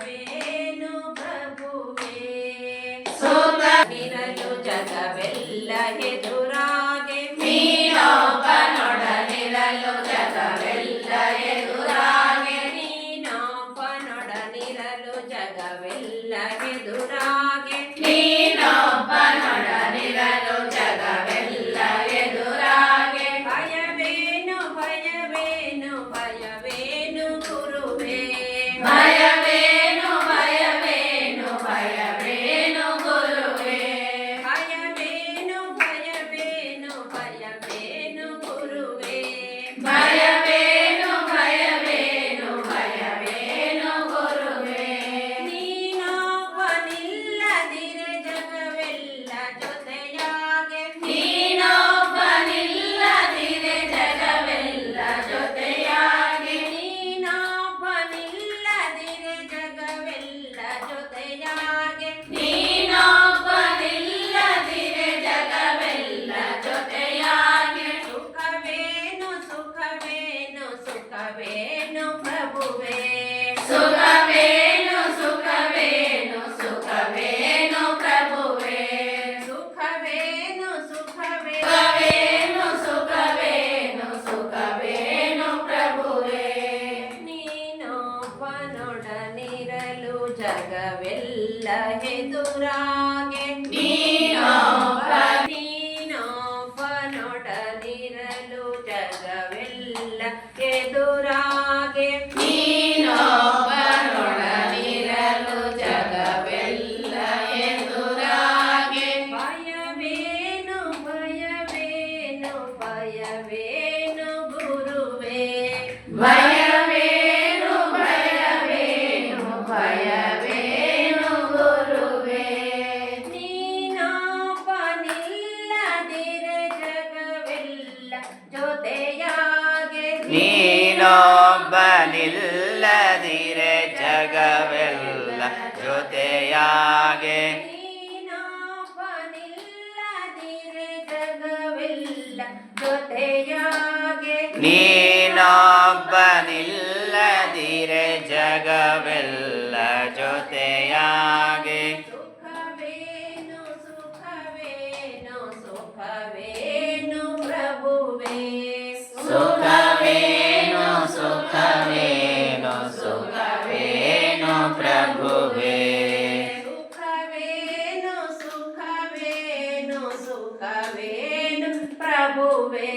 ವೇನು ಪ್ರಭುವೇ? ಸೋಮವಿರಲು ಜಗವೆಲ್ಲ ಎದು ಸುಖವೇನು ಪ್ರಭುವೇ? ಸುಖವೇನು ಸುಖವೇನು ಸುಖವೇನು ಪ್ರಭುವೇ? ಸುಖವೇನು ಸುಖವೇನು ಸುಖವೇನು ಸುಖವೇನು ಪ್ರಭುವೇ? ನೀನೊಬ್ಬನೊಡನಿರಲು ಜಗವೆಲ್ಲ ಎದುರಾಗೆ. ನೀನೊಬ್ಬ ನೀನೊಬ್ಬನೊಡನಿರಲು ಜಗವೆಲ್ಲ ಭಯವೇನು ಭಯವೇನು ಭಯವೇನು ಗುರುವೇ. ಜಗವೆಲ್ಲ ಜೊತೆಯಾಗೆ ನೀನೊಬ್ಬನಿಲ್ಲದಿರೆ ಜಗವೆಲ್ಲ ಜೊತೆಯಾಗೆ ನೀನೊಬ್ಬನಿಲ್ಲದಿರೆ ಜಗವೆಲ್ಲ ಜೊತೆಯಾಗೆ ಸುಖವೇನು ಸುಖವೇನು ಸುಖವೇನು ಪ್ರಭುವೇ ಸುಖವೇನು ಸುಖವೇನು ಸುಖವೇನು ಪ್ರಭುವೇ ಸುಖವೇನು ಸುಖವೇನು ಸುಖವೇನು ಪ್ರಭುವೇ